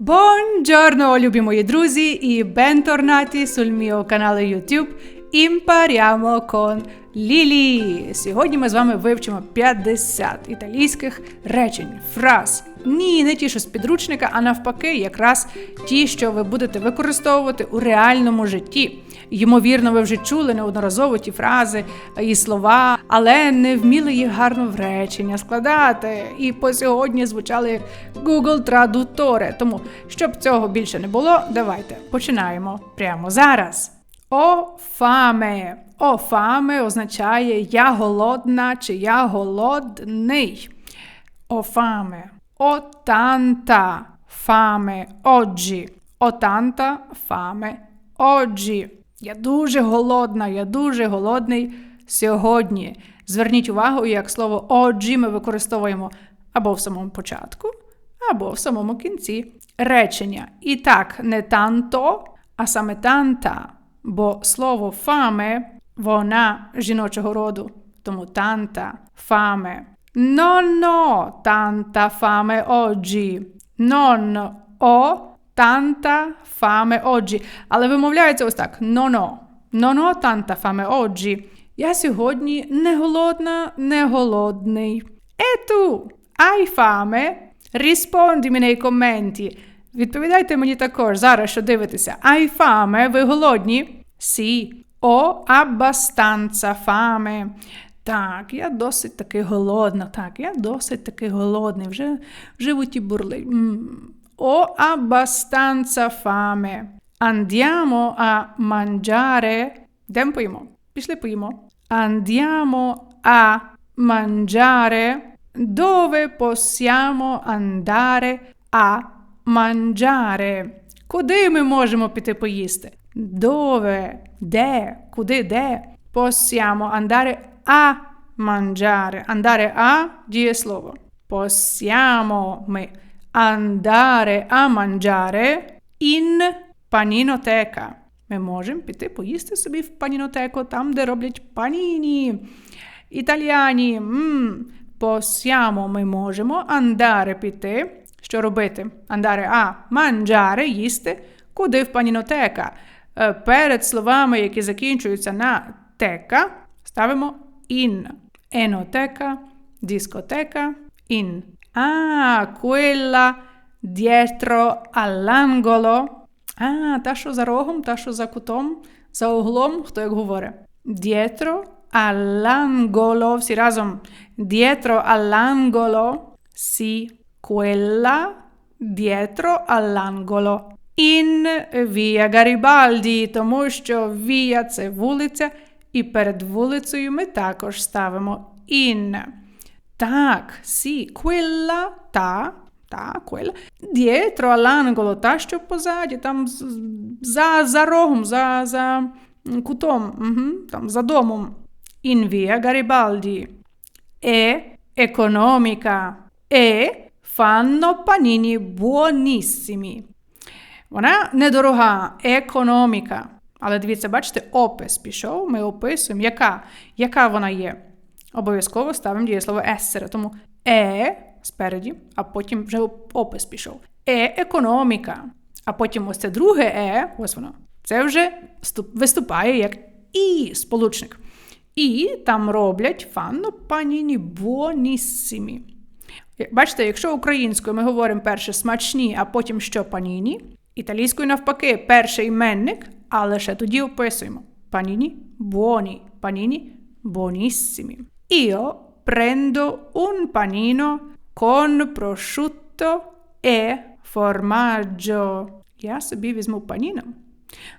Buongiorno, любі мої друзі, і бенторнаті sul mio canale YouTube Impariamo con Lili. Сьогодні ми з вами вивчимо 50 італійських речень, фраз. Ні, не ті, що з підручника, а навпаки, якраз ті, що ви будете використовувати у реальному житті. Ймовірно, ви вже чули неодноразово ті фрази і слова, але не вміли їх гарно в речення складати. І по сьогодні звучали як Google Traduttore. Тому, щоб цього більше не було, давайте починаємо прямо зараз. О фаме. О фаме означає я голодна чи я голодний. О фаме. О танта фаме oggi. О танта фаме oggi. Я дуже голодна, я дуже голодний сьогодні. Зверніть увагу, як слово oggi ми використовуємо або в самому початку, або в самому кінці речення. І так, не танто, а саме танта. Бо слово фаме вона жіночого роду, тому танта фаме. Ho tanta fame oggi. Non ho tanta fame oggi. Але вимовляється ось так: ho. Non ho tanta fame oggi. Я сьогодні не голодна, не голодний. Tu, hai fame? Rispondimi nei commenti. Відповідайте мені також зараз, що дивитеся. Hai fame? Ви голодні? Sì. Ho abbastanza fame. Так, я досить таки голодна. Так, я досить таки голодний. Вже в животі бурлить. Ho abbastanza fame. Andiamo a mangiare. Йдемо поїмо. Пішли поїмо. Andiamo a mangiare. Dove possiamo andare a mangiare? Куди ми можемо піти поїсти? Dove? Де? Куди де? Possiamo andare a mangiare. Andare a дієслово. Possiamo ми andare a mangiare in paninoteca. Ми можемо піти поїсти собі в панінотеку, там, де роблять паніні. Італіані. М-м. Possiamo ми можемо andare піти. Що робити? Andare a mangiare, їсти. Куди в панінотека? Перед словами, які закінчуються на тека, ставимо in. Enoteca, discoteca, in. Ah, quella dietro all'angolo. А, та, що за рогом, та, що за кутом, за углом, хто як говорить. Dietro all'angolo. Всі разом. Dietro all'angolo. Sì, quella dietro all'angolo. In via Garibaldi, тому що via – це вулиця, і перед вулицею ми також ставимо in. Так, sì, quella, та, та, quella, dietro all'angolo, та, що позаді, там за, за рогом, за, за кутом, угу, там за домом. In via Garibaldi. E economica. E fanno panini buonissimi. Вона недорога, економіка. Але дивіться, бачите, опис пішов, ми описуємо, яка яка вона є. Обов'язково ставимо дієслово ессере. Тому е спереді, а потім вже опис пішов. Е економіка. А потім ось це друге е, ось воно. Це вже виступає як і сполучник. І там роблять фанно паніні бонісімі. Бачите, якщо українською ми говоримо перше смачні, а потім що паніні. Італійською навпаки, перший іменник, а лише тоді описуємо. Паніні buoni, паніні buonissimi. Io prendo un panino con prosciutto e formaggio. Я собі візьму паніно.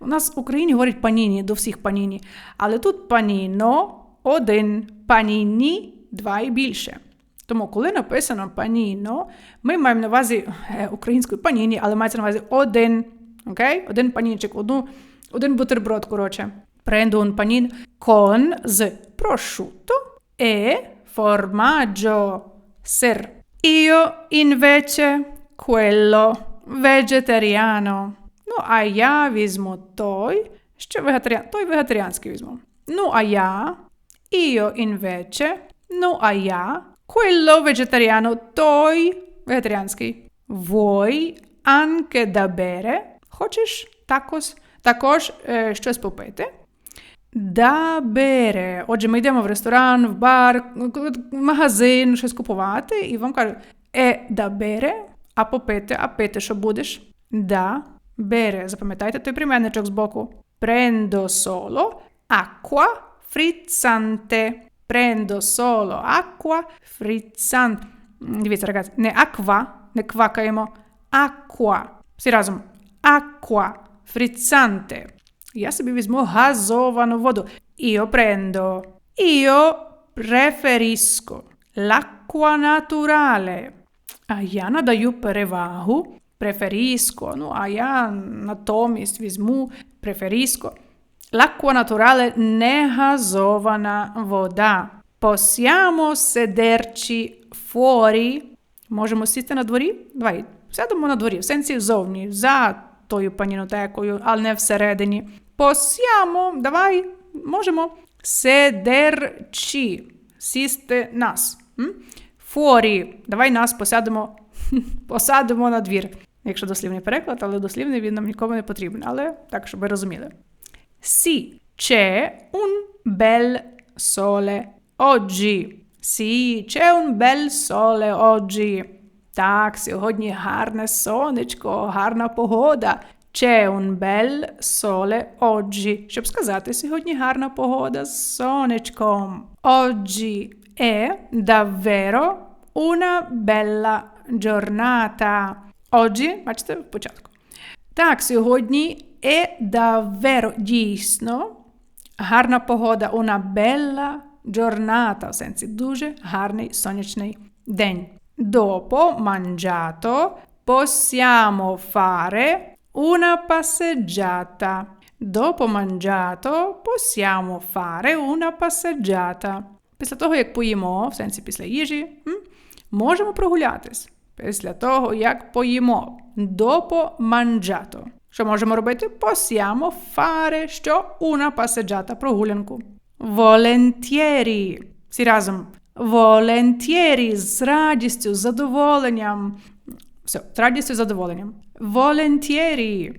У нас в Україні говорять паніні до всіх паніні. Але тут паніно один, паніні два і більше. Тому, коли написано паніно, ми маємо на увазі українською паніні, але мається на увазі один. Окей? Один панінчик, одну, один бутерброд, коротше. Un panino con з prosciutto e formaggio сир. Io invece quello vegetariano. Ну, а я візьму той, що вегетаріан, той вегетаріанський візьму. Ну, а я, io invece, ну, а я, quello vegetariano, той вегетаріанський. Voi anche da bere? Хочеш також, також е, щось попити? Да бере. Отже, ми йдемо в ресторан, в бар, в магазин, щось купувати, і вам кажуть е да бере, а попити, а пити, що будеш? Да бере. Запам'ятайте той прийменничок збоку. Prendo solo acqua frizzante. Prendo solo acqua frizzante. Дивіться, рагazzi, не аква, не квакаємо. Acqua. Всі разом. Acqua frizzante. Я собі візьму газовану воду. Io prendo. Io preferisco l'acqua naturale. А я надаю перевагу. Preferisco. Ну, а я натомість візьму preferisco. L'acqua naturale не газована вода. Possiamo sederci fuori. Можемо сісти на дворі? Давай, сядемо на дворі, в сенсі зовні, за тою панінотекою, але не всередині. Possiamo, давай, можемо. Sederci. Сісти нас. М? Fuori. Давай нас посадимо, посадимо на двір. Якщо дослівний переклад, але дослівний він нам нікому не потрібен. Але так, щоб ви розуміли. Sì, c'è un bel sole oggi. Sì, c'è un bel sole oggi. Так, сьогодні гарне сонечко, гарна погода. C'è un bel sole oggi. Щоб сказати, сьогодні гарна погода з сонечком. Oggi è davvero una bella giornata. Oggi, бачите, в початку. Так, сьогодні è davvero дійсно гарна погода, una bella giornata, в сенсі дуже гарний сонячний день. Dopo mangiato possiamo fare una passeggiata. Dopo mangiato possiamo fare una passeggiata. Після того, як поїмо, в сенсі після їжі, можемо прогулятись. Після того, як поїмо. Dopo mangiato. Що можемо робити? Possiamo fare що? Una passeggiata, прогулянку. Volentieri. Всі разом. Volentieri. З радістю, з задоволенням. Все, з радістю, з задоволенням. Volentieri.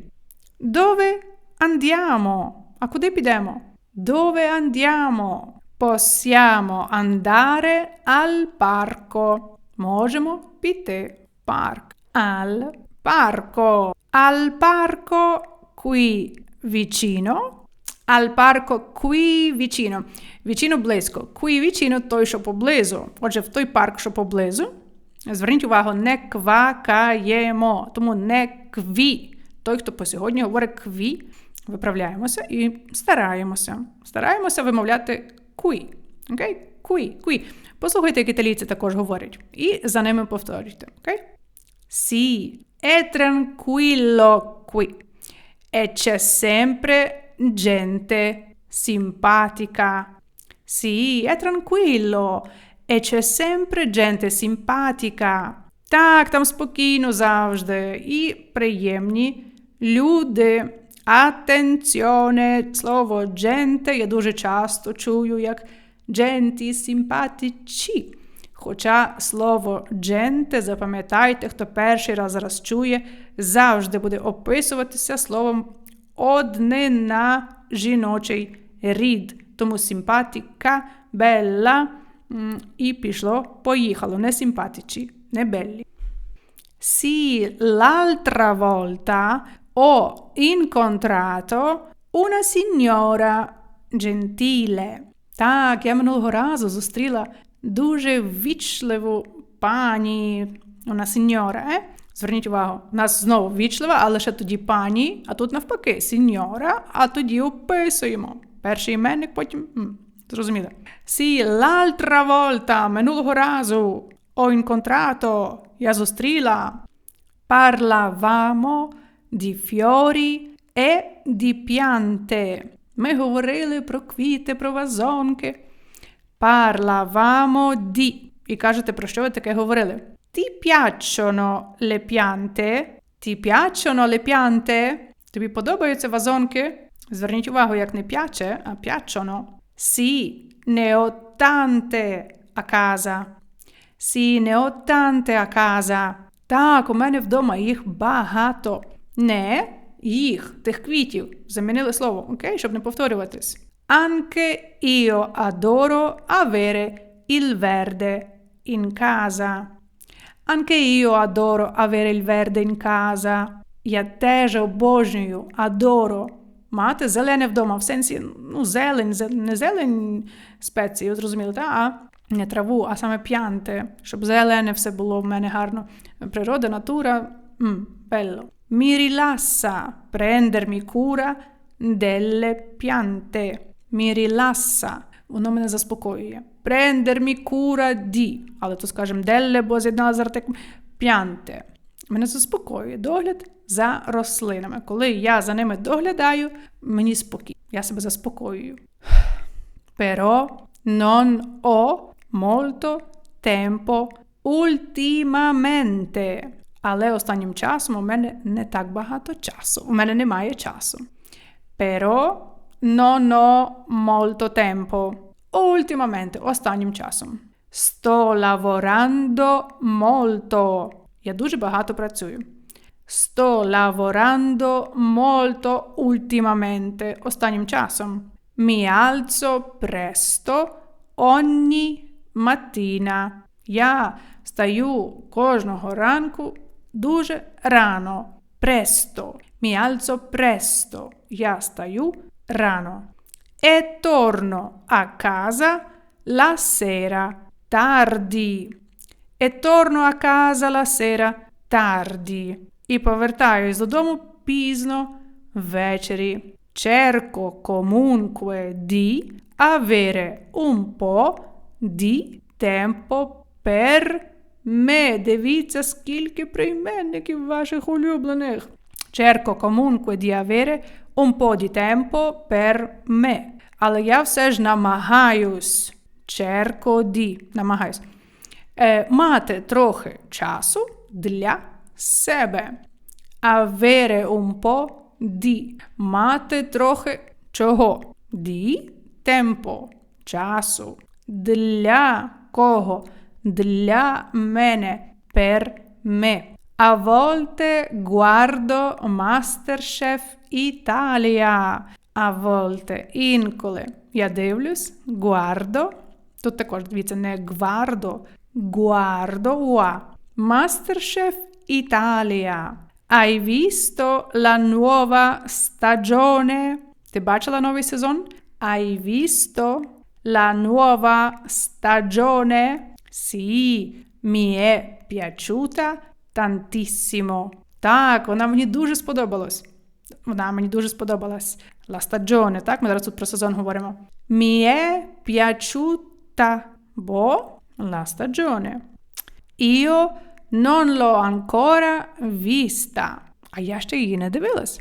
Dove andiamo? А куди підемо? Dove andiamo? Possiamo andare al parco. Можемо піти в парк. Al parco. Al parco qui vicino. Al parco qui vicino. Vicino близько. Qui vicino той, що поблизу. Отже, в той парк, що поблизу. Зверніть увагу, не квакаємо. Тому не кві. Той, хто по сьогодні говорить кві, виправляємося і стараємося. Стараємося вимовляти куй. Окей? Куй, куй. Послухайте, як італійці також говорять. І за ними повторюйте. Окей? Sì, è tranquillo qui. E c'è sempre gente simpatica. Sì, è tranquillo. E c'è sempre gente simpatica. Так, там спокійно завжди. І приємні люди. Attenzione, слово gente я дуже часто чую як дженті симпатичі. Хоча слово дженте, запам'ятайте, хто перший раз зараз чує, завжди буде описуватися словом однина жіночий рід. Тому симпатіка, белла і пішло, поїхало, не симпатичі, не беллі. Sì, l'altra volta ho incontrato una signora gentile. Так, я минулого разу зустріла дуже ввічливу пані, вона сеньора. Е? Зверніть увагу, у нас знову ввічлива, але ще тоді пані, а тут навпаки, сеньора, а тоді описуємо. Перший іменник, потім. М, зрозуміло. Сі, l'altra volta, минулого разу, ho incontrato, я зустріла. Parlavamo di fiori e di piante. Ми говорили про квіти, про вазонки. Parlavamo di. І кажете, про що ви таке говорили? Ti piacciono le piante? Ti piacciono le piante? Тобі подобаються вазонки? Зверніть увагу, як не п'яче, а piacciono. Sì, ne ho tante a casa. Sì, ne ho tante a casa. Так, у мене вдома їх багато. Не їх, тих квітів. Замінили слово, окей, щоб не повторюватись. Anche io adoro avere il verde in casa. Anche io adoro avere il verde in casa. Я теж обожнюю, адоро. Мати зелене вдома, в сенсі, ну, зелень, не зелень спеції, зрозуміли, та? а не траву, а саме п'янти, щоб зелене все було в мене гарно. Природа, натура, м, bello. Mi rilassa prendermi cura delle piante. Mi rilassa. Воно мене заспокоює. Prendermi cura di. Але тут скажемо delle, бо з'єднала з артиклем piante. Мене заспокоює догляд за рослинами. Коли я за ними доглядаю, мені спокій. Я себе заспокоюю. Però non ho molto tempo ultimamente. Але останнім часом у мене не так багато часу. У мене немає часу. Però non ho molto tempo. Ultimamente, останнім часом. Sto lavorando molto. Я дуже багато працюю. Sto lavorando molto ultimamente. Останнім часом. Mi alzo presto ogni mattina. Я стаю кожного ранку дуже рано. Presto. Mi alzo presto. Я стаю rano. E torno a casa la sera tardi. E torno a casa la sera tardi. І повертаюсь додому пізно ввечері. Cerco comunque di avere un po' di tempo per me. Дивіться, скільки прийменників ваших улюблених. Cerco comunque di avere un po' di tempo per me. Але я все ж намагаюсь. Cerco di. Намагаюсь. Е, мати трохи часу для себе. Avere un po' di. Мати трохи чого? Di tempo. Часу. Для кого? Для мене. Per me. A volte guardo Masterchef Italia. A volte, інколи. Я дивлюсь, guardo. Тут також, дивіться, не guardo, guardo, уа. Masterchef Italia. Hai visto la nuova stagione? Ти бачила новий сезон? Hai visto la nuova stagione? Sì, mi è piaciuta tantissimo. Так, вона мені дуже сподобалась. Вона мені дуже сподобалась. La stagione, так? Ми зараз тут про сезон говоримо. Mi è piaciuta, бо la stagione. Io non l'ho ancora vista. А я ще її не дивилась.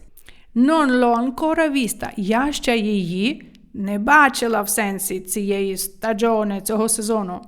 Non l'ho ancora vista. Я ще її не бачила в сенсі цієї стаджони, цього сезону.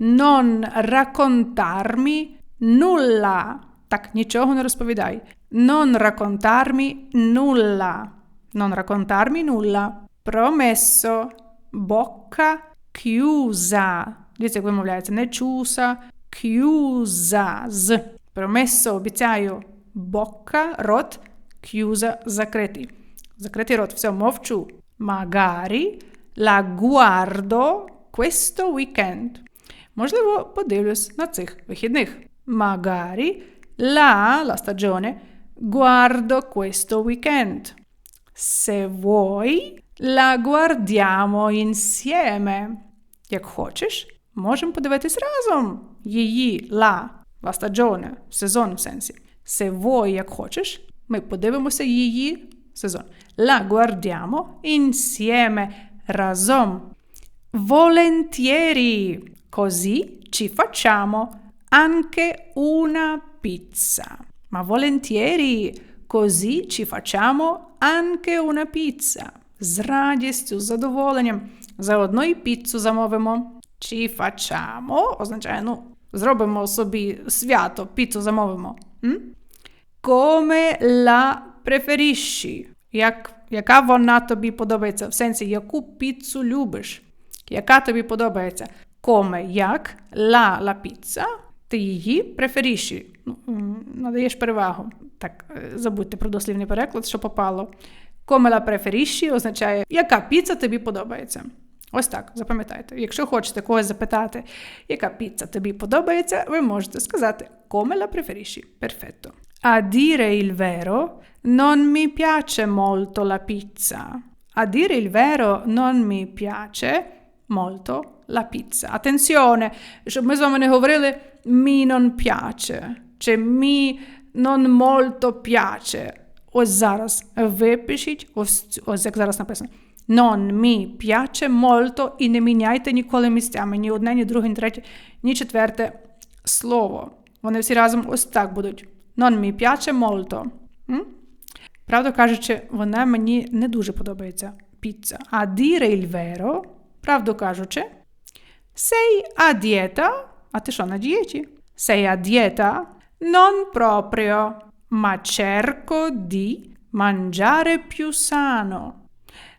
Non raccontarmi nulla. Так, нічого не розповідай. Non raccontarmi nulla. Non raccontarmi nulla. Promesso. Bocca chiusa. Дивіться, як вимовляється. Не чуса, chiusa. З. Promesso, обіцяю. Bocca, рот, chiusa, закритий. Закритий рот. Все, мовчу. Magari la guardo questo weekend. Можливо, подивлюсь на цих вихідних. Magari la, la stagione, guardo questo weekend. Se vuoi, la guardiamo insieme. Як хочеш, можемо подивитись разом. Її la, la stagione, сезон в сенсі. Se vuoi, як хочеш, ми подивимося її сезон. La guardiamo insieme разом. Volentieri. Così ci facciamo anche una pizza. Ma volentieri, così ci facciamo anche una pizza. З радістю, з задоволенням. Заодно і піцу замовимо. Ci facciamo означає, ну, зробимо собі свято, піцу замовимо. М? Come la preferisci? Як, Яка вона тобі подобається? В сенсі, яку піцу любиш? Яка тобі подобається? Come, як, la, la pizza, Ти її преферіші. Ну, надаєш перевагу. Так, е, забудьте про дослівний переклад, що попало. Come la preferisci означає, яка піца тобі подобається. Ось так, запам'ятайте. Якщо хочете когось запитати, яка піца тобі подобається, ви можете сказати come la preferisci. Perfetto. A dire il vero, non mi piace molto la pizza. A dire il vero, non mi piace molto la pizza. Attenzione, щоб ми з вами не говорили mi non piace чи mi non molto piace. Ось зараз випишіть, ось, цю- ось як зараз написано. Non mi piace molto і не міняйте ніколи місцями, ні одне, ні друге, ні третє, ні четверте слово. Вони всі разом ось так будуть. Non mi piace molto. М? Правду кажучи, вона мені не дуже подобається піца. А dire il vero, правду кажучи, sei a dieta, а ти що, на дієті? Sei a dieta? Non proprio, ma cerco di mangiare più sano.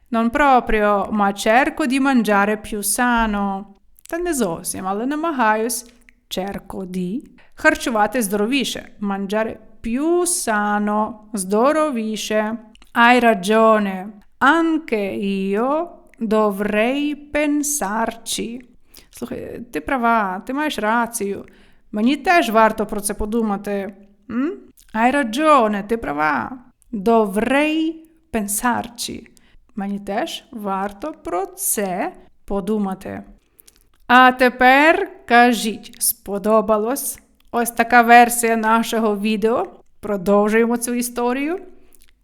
Non proprio, ma cerco di mangiare più sano. Та не зовсім, але намагаюсь cerco di харчувати здоровіше. Mangiare più sano, здоровіше. Hai ragione. Anche io dovrei pensarci. Слухай, ти права, ти маєш рацію. Мені теж варто про це подумати. Hai ragione, ти права. Dovrei pensarci. Мені теж варто про це подумати. А тепер кажіть, сподобалось? Ось така версія нашого відео. Продовжуємо цю історію.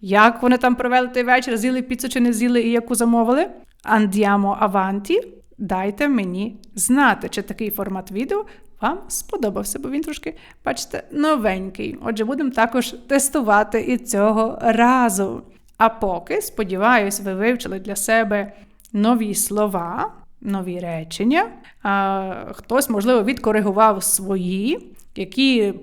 Як вони там провели той вечір, з'їли піцу чи не з'їли і яку замовили? Andiamo avanti. Дайте мені знати, чи такий формат відео вам сподобався, бо він трошки, бачите, новенький. Отже, будемо також тестувати і цього разу. А поки, сподіваюсь, ви вивчили для себе нові слова, нові речення. А, хтось, можливо, відкоригував свої, які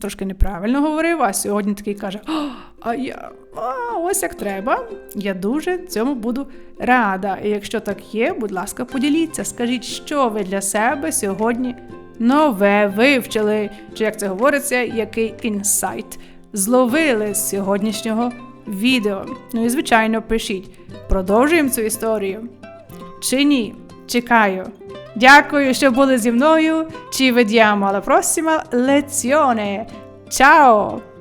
трошки неправильно говорив, а сьогодні такий каже: «О, а я а, ось як треба. Я дуже цьому буду рада. І якщо так є, будь ласка, поділіться, скажіть, що ви для себе сьогодні нове вивчили, чи як це говориться, який інсайт зловили з сьогоднішнього відео. Ну і звичайно, пишіть. Продовжуємо цю історію. Чи ні? Чекаю. Дякую, що були зі мною. Ci vediamo alla prossima lezione. Ciao!